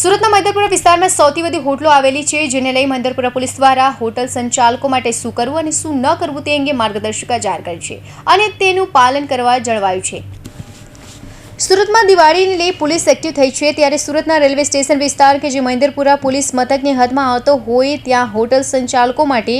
સુરતના મંદરપુરા વિસ્તારમાં સૌથી વધુ હોટલો આવેલી છે, જેને લઈ મંદરપુરા પોલીસ દ્વારા હોટલ સંચાલકો માટે શું કરવું અને શું ન કરવું તે અંગે માર્ગદર્શિકા જાહેર કરી છે અને તેનું પાલન કરવા જણાવાયું છે. સુરતમાં દિવાળીને લઈ પોલીસ એક્ટિવ થઈ છે, ત્યારે સુરતના રેલવે સ્ટેશન વિસ્તાર કે જે મહેન્દ્રપુરા પોલીસ મથકની હદમાં આવતો હોય ત્યાં હોટલ સંચાલકો માટે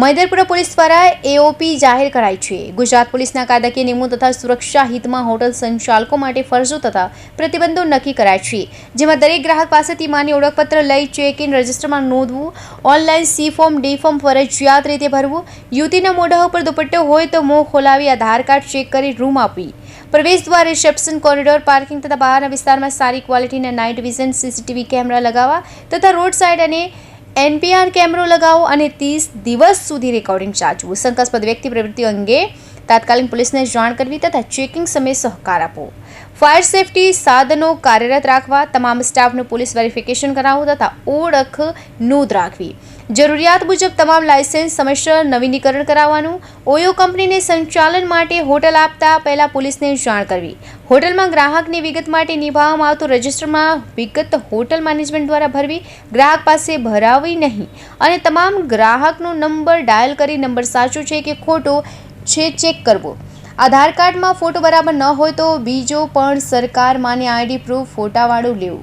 મૈદરપુરા પોલીસ દ્વારા એઓપી જાહેર કરાઈ છે. ગુજરાત પોલીસના કાયદાકીય નિયમો તથા સુરક્ષા હિતમાં હોટલ સંચાલકો માટે ફરજો તથા પ્રતિબંધો નક્કી કરાયા છે. જેમાં દરેક ગ્રાહક પાસેથી માન્ય ઓળખપત્ર લઈ ચેક ઇન રજિસ્ટરમાં નોંધવું online C form D form ફરજિયાત રીતે ભરવું, યુવતીના મોઢા ઉપર દુપટ્ટો હોય તો મોં ખોલાવી આધાર કાર્ડ ચેક કરી રૂમ આપવી. પ્રવેશ દ્વાર રિસેપ્શન કોરિડોર પાર્કિંગ તથા બહારના વિસ્તારમાં સારી ક્વોલિટીના નાઇટ વિઝન સીસીટીવી કેમેરા લગાવવા તથા રોડ સાઇડ અને એનપીઆર કેમેરો લગાવો અને ત્રીસ દિવસ સુધી રેકોર્ડિંગ ચાર્જવું શંકાસ્પદ વ્યક્તિ પ્રવૃત્તિ અંગે તાત્કાલિક પોલીસને જાણ કરવી તથા ચેકિંગ સમયે સહકાર આપવો. ફાયર સેફટી સાધનો કાર્યરત રાખવા, તમામ સ્ટાફનું પોલીસ વેરિફિકેશન કરાવવું તથા ઓળખ નોંધ રાખવી. જરૂરિયાત મુજબ તમામ લાયસન્સ સમયસર નવીનીકરણ કરાવવાનું. ઓયો કંપનીને સંચાલન માટે હોટલ આપતા પહેલા પોલીસને જાણ કરવી. હોટલમાં ગ્રાહકની વિગત માટે નિભાવવામાં આવતું રજિસ્ટરમાં વિગત હોટલ મેનેજમેન્ટ દ્વારા ભરવી, ગ્રાહક પાસે ભરાવી નહીં. અને તમામ ગ્રાહકનો નંબર ડાયલ કરી નંબર સાચો છે કે ખોટો છે, ચેક કરવો આધાર કાર્ડમાં ફોટો બરાબર ન હોય તો બીજો પણ સરકાર માન્ય આઈડી પ્રૂફ ફોટાવાળું લેવું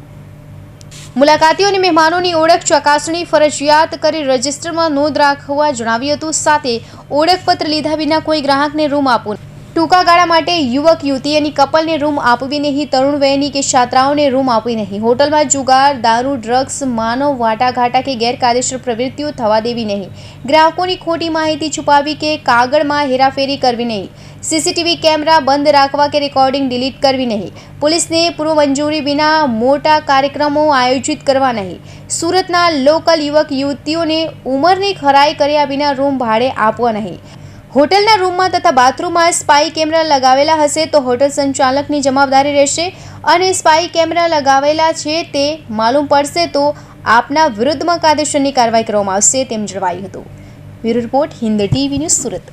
મુલાકાતીઓ અને મહેમાનોની ઓળખ ચકાસણી ફરજિયાત કરી રજિસ્ટરમાં નોંધ રાખવા જણાવ્યું હતું સાથે ઓળખપત્ર લીધા વિના કોઈ ગ્રાહકને રૂમ આપવું. ટૂંકા ગાળા માટે યુવક યુવતી અને કપલને રૂમ આપવી નહીં, તરુણ વયની કે છાત્રાઓને રૂમ આપવી નહીં. હોટલમાં જુગાર, દારૂ, ડ્રગ્સ, માનવ વાટાઘાટા કે ગેરકાયદેસર પ્રવૃત્તિઓ થવા દેવી નહીં. ગ્રાહકોની ખોટી માહિતી છુપાવી કે કાગળમાં હેરાફેરી કરવી નહીં. સીસીટીવી કેમેરા બંધ રાખવા કે રેકોર્ડિંગ ડિલીટ કરવી નહીં. પોલીસને પૂર્વ મંજૂરી વિના મોટા કાર્યક્રમો આયોજિત કરવા નહીં. સુરતના લોકલ યુવક યુવતીઓને ઉંમરની ખરાઈ કર્યા વિના રૂમ ભાડે આપવા નહીં. હોટલના રૂમમાં તથા બાથરૂમમાં સ્પાઈ કેમેરા લગાવેલા હશે તો હોટલ સંચાલકની જવાબદારી રહેશે અને સ્પાઈ કેમેરા લગાવેલા છે તે માલુમ પડશે તો આપના વિરુદ્ધમાં કાયદેસરની કાર્યવાહી કરવામાં આવશે તેમ જણાવાયું હતું. Bureau report Hind TV news Surat.